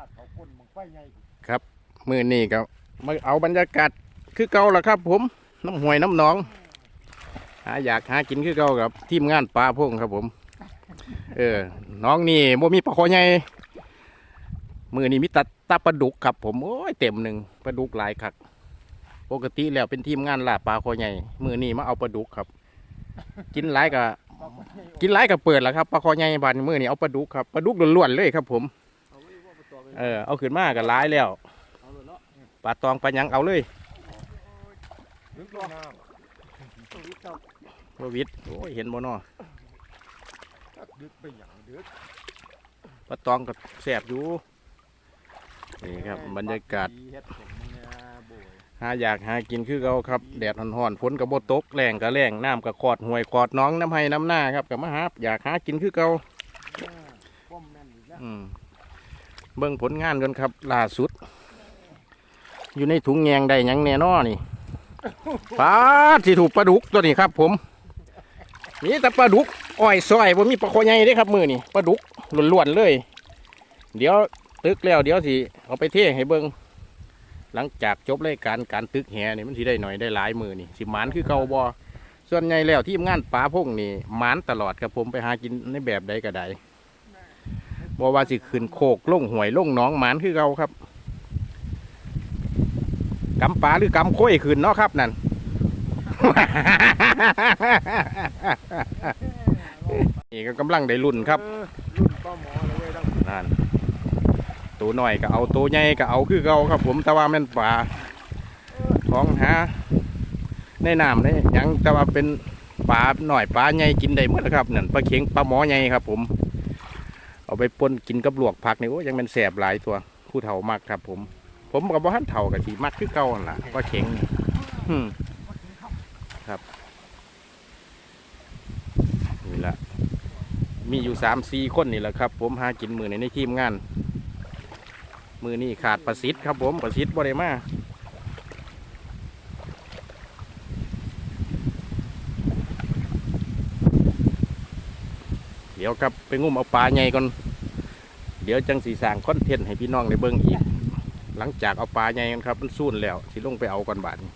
าดเขาก้นมึงไฟใหญ่มือนี่ก็มาเอาบรรยากาศคือเก่าละครับ ผมน้ำห้วยน้ำหนอง หาอยากหากินคือเก่ากับทีมงานปลาพงครับผม เออน้องนี่บ่มีปลาคอใหญ่มือนี่มีตัดตาปลาดุกครับ ผมโอ้ยเต็มหนึ่งปลาดุกหลายคักปกติแล้วเป็นทีมงานล่าปลาคอใหญ่มือนี่มาเอาปลาดุกครับ กินหลายกับกินหลายกับเปิดแล้วครับปลาคอใหญ่บานมือนี่เอาปลาดุกครับปลาดุกล้วนๆเลยครับผม เอาไว้ว่าไปต่อไปเออเอาขึ้นมากับหลายแล้วเอาเลยเนาะปลาตองปลาหยังเอาเลยลึกลงน้ำลึกเจ้าโควิดโอ้ยเห็นบ่นอดึกไปอย่างดึกปลาตองก็แสบอยู่นี่ครับบรรยากาศ เฮ็ดผมเนี่ยโบยหาอยากหากินคือเขาครับแดดห่อนๆฝนกับโบตกแรงกับแรงน้ำกับขอดห่วยขอดหน้องน้ำให้น้ำหน้าครับกับมาหาอยากหากินคือเขาอ่าป้อมแม่นอีกแล้ว อืม เบิ่งผลงานกันครับล่าสุด อยู่ในถุงแยงได้ยังแน่นอนี่ปลาที่ถูกปลาดุกตัวนี้ครับ ผมนี่แต่ปลาดุกอ้อยซอยผมมีปลาคอใหญ่ด้วยครับ มือนี่ปลาดุกล้วนๆเลย เดี๋ยวตึกแล้วเดี๋ยวสิเอาไปเทให้เบิ่งหลังจากจบรายการการตึกแหนี่มันสิได้หน่อยได้หลายมือนี่สิหมานคือเกาบอส่วนใหญ่แล้วทีมงานปลาพงนี่หมานตลอดครับผมไปหากินในแบบใดก็ได้ บอว่าสิขึ้นโคกลงหวยลงหน้องหมานคือเก่าครับกำปลาหรือกำโค้ยขึ้นเนาะครับนั่นนี่ก็กำลังได้รุ่นครับเออรุ่นป้าหมอเลยเว้ยดังนั่นตัวหน่อยก็เอาตัวใหญ่ก็เอาคือเก่าครับ ผมแต่ว่าแม่นปลาท้องหาในน้ำในหยังแต่ว่าเป็นปลาหน่อยปลาใหญ่กินได้หมดนะครับนั่นปลาเข็งปลาหมอใหญ่ครับ ผม เอาไปปนกินกับลวกผักนี่โอ้ยังเป็นแสบหลายตัวผู้เฒ่ามากครับ ผม ผมกับบ่ทันเฒ่ากับสีมักคือเก่าอันล่ะปลาเข็งนี่ครับนี่ละมีอยู่สามสี่คนนี่แหละครับ ผมหากินมือในในทีมงาน มือนี่ขาดประสิทธิ์ครับ ผมประสิทธิ์บ่ได้มา เดี๋ยวครับไปงุ่มเอาปลาใหญ่ก่อนเดี๋ยวจังสีสางคอนเทนต์ให้พี่น้องในเบิ่งอีก หลังจากเอาปลาใหญ่กันครับมันสู้นแล้วที่ลงไปเอาก่อนบาทนี้